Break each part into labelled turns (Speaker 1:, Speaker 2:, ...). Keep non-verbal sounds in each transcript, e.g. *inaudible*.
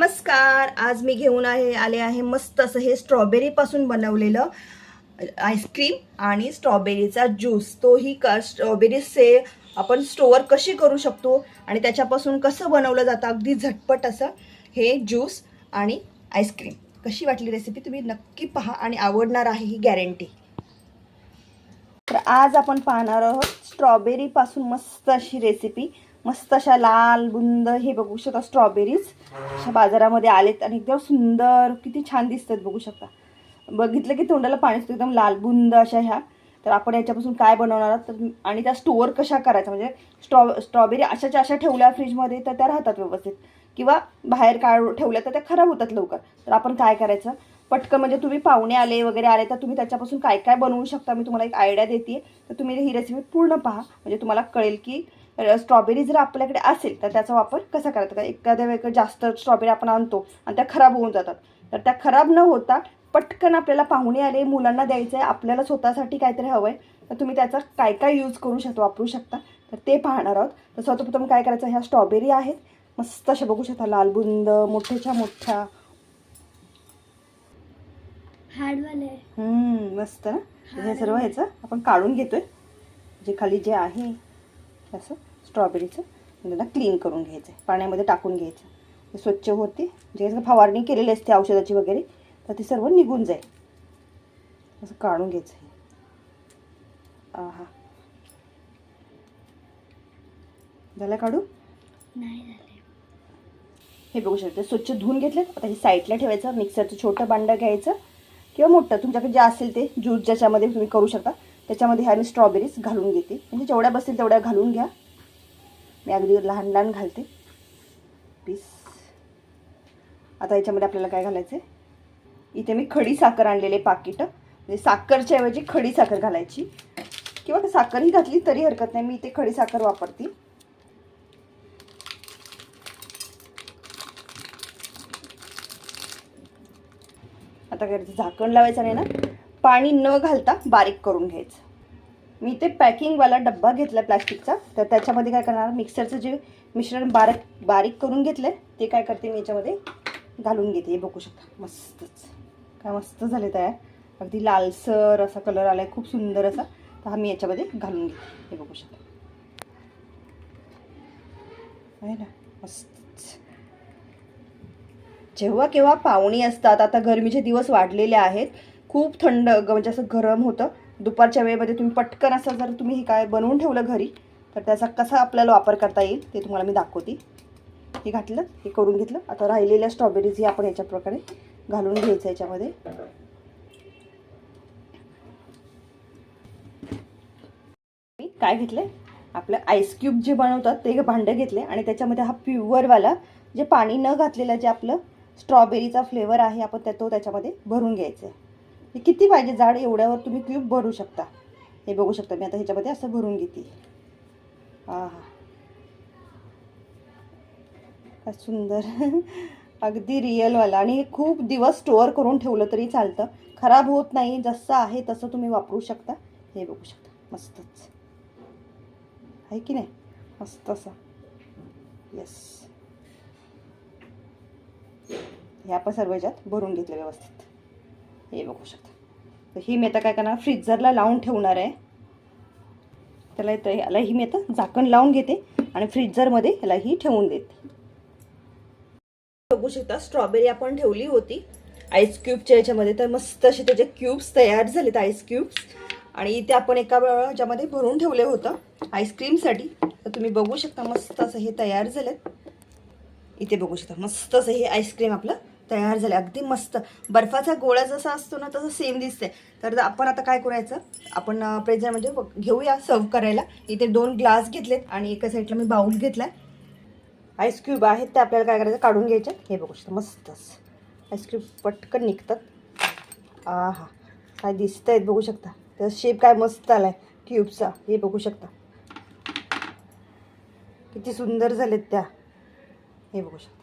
Speaker 1: नमस्कार आज मी घेऊन आहे आले आहे मस्त असं हे स्ट्रॉबेरीपासून बनवलेलं आईस्क्रीम आणि स्ट्रॉबेरीचा ज्यूस तोही क स्ट्रॉबेरीचे आपण स्टोअर कशी करू शकतो आणि त्याच्यापासून कसं बनवलं जातं अगदी झटपट असं हे ज्यूस आणि आईस्क्रीम कशी वाटली रेसिपी तुम्ही नक्की पहा आणि आवडणार आहे ही गॅरंटी तर आज आपण पाहणार आहोत स्ट्रॉबेरीपासून मस्त अशी रेसिपी मस्त अशा लाल बुंद हे बघू शकता स्ट्रॉबेरीज अशा बाजारामध्ये आलेत आणि एकदम सुंदर किती छान दिसतात बघू शकता. बघितलं की तोंडाला पाणी सुटतं एकदम लाल बुंद अशा ह्या. तर आपण याच्यापासून काय बनवणार तर आणि त्या स्टोअर कशा करायचा म्हणजे स्ट्रॉ स्ट्रॉबेरी अशाच्या अशा ठेवल्या फ्रीजमध्ये तर त्या राहतात व्यवस्थित. किंवा बाहेर काढ ठेवल्या तर त्या खराब होतात लवकर. तर आपण काय करायचं? पटकन म्हणजे तुम्ही पाहुणे आले वगैरे आले तर तुम्ही त्याच्यापासून काय काय बनवू शकता? मी तुम्हाला एक आयडिया देते तर तुम्ही ही रेसिपी पूर्ण पहा. म्हणजे तुम्हाला कळेल की स्ट्रॉबेरी जर आपल्याकडे असेल तर त्याचा वापर कसा करायचा? का एखाद्या वेळेस जास्त स्ट्रॉबेरी आपण आणतो आणि त्या खराब होऊन जातात. तर त्या खराब न होता पटकन आपल्याला पाहुणे आले मुलांना द्यायचं आहे आपल्याला स्वतःसाठी काहीतरी हवं आहे तर तुम्ही त्याचा काय काय यूज करू शकता वापरू शकता. तर ते पाहणार आहोत. तर सर्वप्रथम काय करायचं? ह्या स्ट्रॉबेरी आहेत. मस्त अशा बघू शकता लालबुंद मोठ्याच्या मोठ्या. मस्त हे सर्व ह्याचं आपण काढून घेतोय. जे खाली जे आहे असं. स्ट्रॉबेरीचं. त्याला क्लीन करून घ्यायचं आहे पाण्यामध्ये टाकून घ्यायचं. ते स्वच्छ होते. जे फवारणी केलेली असते औषधाची वगैरे तर ते सर्व निघून जाईल. असं काढून घ्यायचं आहे आहा. झालं काढू?
Speaker 2: नाही झाले.
Speaker 1: हे बघू शकते. स्वच्छ धुवून घेतले आता हे साईडला ठेवायचं. मिक्सरचं छोटं भांडं घ्यायचं. किंवा मोठं. तुमच्याकडे जे असेल ते ज्यूस ज्याच्यामध्ये तुम्ही करू शकता. त्याच्यामध्ये ह्या मी स्ट्रॉबेरीज घालून घेते. म्हणजे जेवढ्या बसतील तेवढ्या घालून घ्या. मी अगदी लहान लहान घालते. पीस. आता याच्यामध्ये आपल्याला काय घालायचं आहे इथे मी खडी साखर आणलेले पाकिटं. म्हणजे साखरच्या ऐवजी खडी साखर घालायची. किंवा साखरही घातली तरी हरकत नाही. मी इथे खडी साखर वापरते. आता काय करायचं? झाकण लावायचं नाही ना? पाणी न घालता बारीक करून घ्यायचं. मी ते पॅकिंगवाला डब्बा घेतला प्लास्टिकचा. तर त्याच्यामध्ये काय करणार मिक्सरचं जे मिश्रण बारीक बारीक करून घेतलं ते काय करते मी याच्यामध्ये घालून घेते. हे बघू शकता. मस्तच. काय मस्त झाले तयार. अगदी लालसर असा कलर आला आहे खूप सुंदर असा. तर हा मी याच्यामध्ये घालून घेते. हे बघू शकता. आहे ना? मस्तच. जेव्हा केव्हा पाहुणी असतात आता गरमीचे दिवस वाढलेले आहेत खूप थंड ग- म्हणजे असं गरम होतं. दुपारच्या वेळेमध्ये तुम्ही पटकन असं जर तुम्ही हे काय बनवून ठेवलं घरी तर त्याचा कसा आपल्याला वापर करता येईल ते तुम्हाला मी दाखवते. हे घातलं हे करून घेतलं. आता राहिलेल्या स्ट्रॉबेरीज ही आपण याच्या प्रकारे घालून घ्यायचं याच्यामध्ये. मी काय घेतलं आपलं आईस्क्यूब जे बनवतात ते भांडं घेतले आणि त्याच्यामध्ये हा प्युअरवाला जे पाणी न घातलेलं जे आपलं स्ट्रॉबेरीचा फ्लेवर आहे आपण त्या तो त्याच्यामध्ये भरून घ्यायचं आहे हे किती पाहिजे जाड एवढ्यावर तुम्ही क्यूब भरू शकता? हे बघू शकता मी आता ह्याच्यामध्ये असं भरून घेते. हा हा सुंदर. *laughs* अगदी रिअलवाला आणि हे खूप दिवस स्टोअर करून ठेवलं तरी चालतं. खराब होत नाही जसं आहे तसं तुम्ही वापरू शकता. हे बघू शकता. मस्तच. आहे की नाही? मस्त असं. येस हे आपण सर्व याच्यात भरून घेतलं व्यवस्थित. हे बघू शकता. तर ही मी आता काय करणार? फ्रीजरला लावून ठेवणार आहे. त्याला तर याला ही मी आता झाकण लावून घेते आणि फ्रीजरमध्ये ह्याला ही ठेवून देते. बघू शकता स्ट्रॉबेरी आपण ठेवली होती. आईस क्यूबच्या याच्यामध्ये तर मस्त असे त्याचे क्यूब्स तयार झालेत आईस क्यूब्स आणि इथे आपण एका याच्यामध्ये भरून ठेवले होतं आईस्क्रीमसाठी तर तुम्ही बघू शकता मस्त असं हे तयार झालेत. इथे बघू शकता मस्त असं हे आईस्क्रीम आपलं तयार झाले. अगदी मस्त. बर्फाचा गोळा जसा असतो ना तसं सेम दिसते तर आपण आता काय करायचं? आपण प्रेझेंट म्हणजे बघ- घेऊया सर्व करायला. इथे दोन ग्लास घेतलेत आणि एका साईडला मी बाऊल घेतला आईस क्यूब आहेत ते आपल्याला काय करायचं? काढून घ्यायचे. हे बघू शकता मस्तच. आईस्क्यूब पटकन निघतात. आ हा काय दिसत आहेत बघू शकता. त्याचा शेप काय मस्त आलाय. क्यूबचा हे बघू शकता. किती सुंदर झालेत त्या. हे बघू शकता.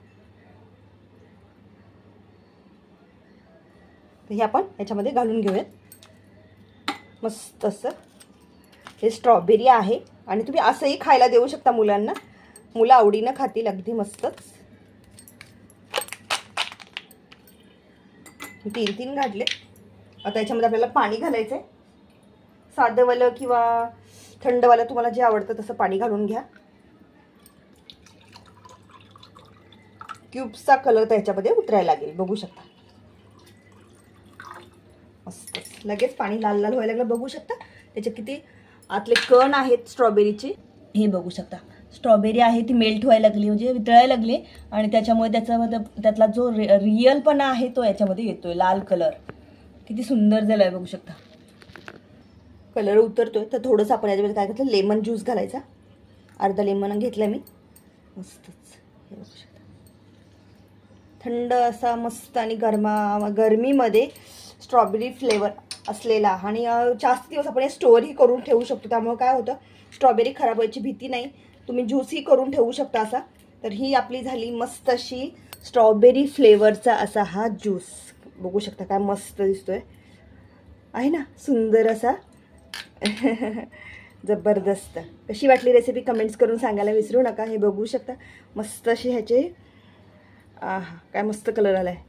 Speaker 1: तर हे आपण याच्यामध्ये घालून घेऊयात. मस्त असं. हे स्ट्रॉबेरी आहे. आणि तुम्ही असंही खायला देऊ शकता मुलांना. मुलं आवडीनं खातील अगदी मस्तच. तीन तीन घातले. आता याच्यामध्ये आपल्याला पाणी घालायचं आहे साधंवालं किंवा थंडवालं तुम्हाला जे आवडतं तसं पाणी घालून घ्या. क्यूब्सचा कलर त्याच्यामध्ये उतरायला लागेल. बघू शकता. मस्त. लगेच पाणी लाल लाल व्हायला लागलं. बघू शकता त्याचे किती आतले कण आहेत स्ट्रॉबेरीचे. हे बघू शकता. स्ट्रॉबेरी आहे ती मेल्ट व्हायला लागली म्हणजे वितळायला लागली आणि त्याच्यामुळे त्याच्यामध्ये त्यातला जो रिअलपणा आहे तो याच्यामध्ये येतोय लाल कलर. किती सुंदर झाला आहे बघू शकता. कलर उतरतोय. तर थोडंसं आपण याच्यामध्ये काय घेतलं? लेमन ज्यूस घालायचा. अर्धा लेमन घेतला मी. मस्तच. हे बघू शकता. थंड असा मस्त आणि गरमा गरमीमध्ये स्ट्रॉबेरी फ्लेवर असलेला. आणि जास्त दिवस आपण हे स्टोअरही करून ठेवू शकतो. त्यामुळे काय होतं स्ट्रॉबेरी खराब व्हायची भीती नाही. तुम्ही ज्यूसही करून ठेवू शकता असा. तर ही आपली झाली मस्त अशी स्ट्रॉबेरी फ्लेवरचा असा हा ज्यूस बघू शकता काय मस्त दिसतोय. आहे ना? सुंदर असा. *laughs* जबरदस्त. कशी वाटली रेसिपी कमेंट्स करून सांगायला विसरू नका. हे बघू शकता. मस्त अशी ह्याचे. काय मस्त कलर आला आहे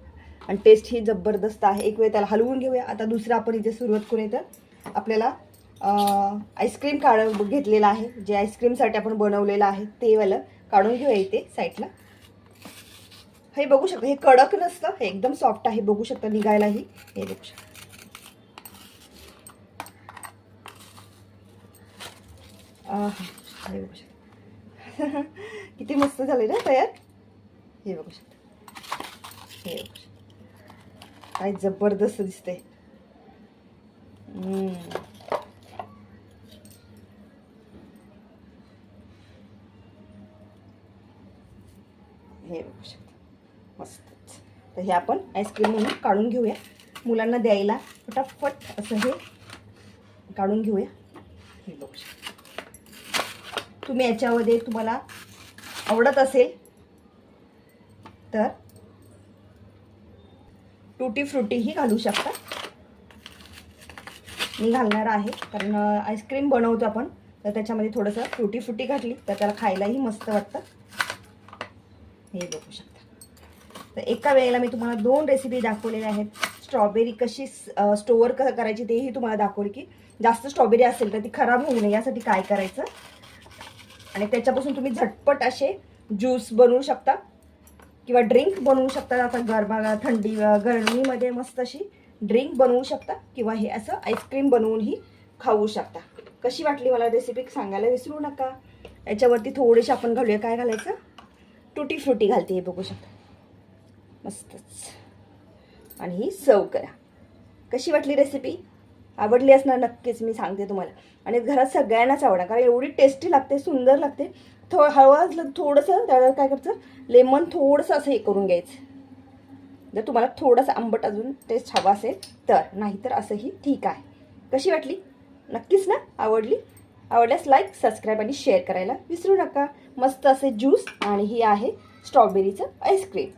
Speaker 1: आणि टेस्ट ही जबरदस्त आहे. एक वेळ त्याला हलवून घेऊया. आता दुसरं आपण इथे सुरुवात करू तर आपल्याला आईस्क्रीम काढ घेतलेलं आहे. जे आईस्क्रीमसाठी आपण बनवलेलं आहे ते वालं काढून घेऊया इथे साईडला हे बघू शकता हे कडक नसतं हे एकदम सॉफ्ट आहे. बघू शकता निघायलाही. हे बघू शकता. हे बघू शकता. *laughs* किती मस्त झाले ना तयार? हे बघू शकता. हे बघू शकता. काय जबरदस्त दिसते हे बघू शकता. मस्तच. तर हे आपण आईस्क्रीम म्हणून काढून घेऊया. मुलांना द्यायला फटाफट असं हे काढून घेऊया. हे बघू शकता. तुम्ही याच्यामध्ये तुम्हाला आवडत असेल तर टुटी फ्रुटीही घालू शकता. मी घालणार आहे कारण आईस्क्रीम बनवतो आपण तर त्याच्यामध्ये थोडंसं फ्रुटी फ्रुटी घातली तर त्याला खायलाही मस्त वाटतं. हे बघू शकता. तर एका वेळेला मी तुम्हाला दोन रेसिपी दाखवलेल्या आहेत. स्ट्रॉबेरी कशी स्टोअर क करायची तेही तुम्हाला दाखवली की जास्त स्ट्रॉबेरी असेल तर ती खराब होऊ नये यासाठी काय करायचं? आणि त्याच्यापासून तुम्ही झटपट असे ज्यूस बनवू शकता. किंवा ड्रिंक बनवू शकता आता गरबा थंडी गरमीमध्ये मस्त अशी ड्रिंक बनवू शकता किंवा हे असं आईस्क्रीम बनवूनही खाऊ शकता. कशी वाटली मला रेसिपी सांगायला विसरू नका. याच्यावरती थोडेसे आपण घालूया. काय घालायचं? टुटी फ्रुटी घालते हे बघू शकता. मस्तच. आणि ही सर्व करा. कशी वाटली रेसिपी? आवडली असणार नक्कीच मी सांगते तुम्हाला. आणि घरात सगळ्यांनाच आवडा कारण एवढी टेस्टी लागते सुंदर लागते. थो हळूहळू थोडंसं त्याला काय करायचं? लेमन थोडंसं असं हे करून घ्यायचं. जर तुम्हाला थोडंसं आंबट अजून टेस्ट हवा असेल तर नाहीतर असंही ठीक आहे. कशी वाटली? नक्कीच ना? आवडली? आवडल्यास लाईक सबस्क्राईब आणि शेअर करायला विसरू नका. मस्त असे ज्यूस आणि ही आहे स्ट्रॉबेरीचं आईस्क्रीम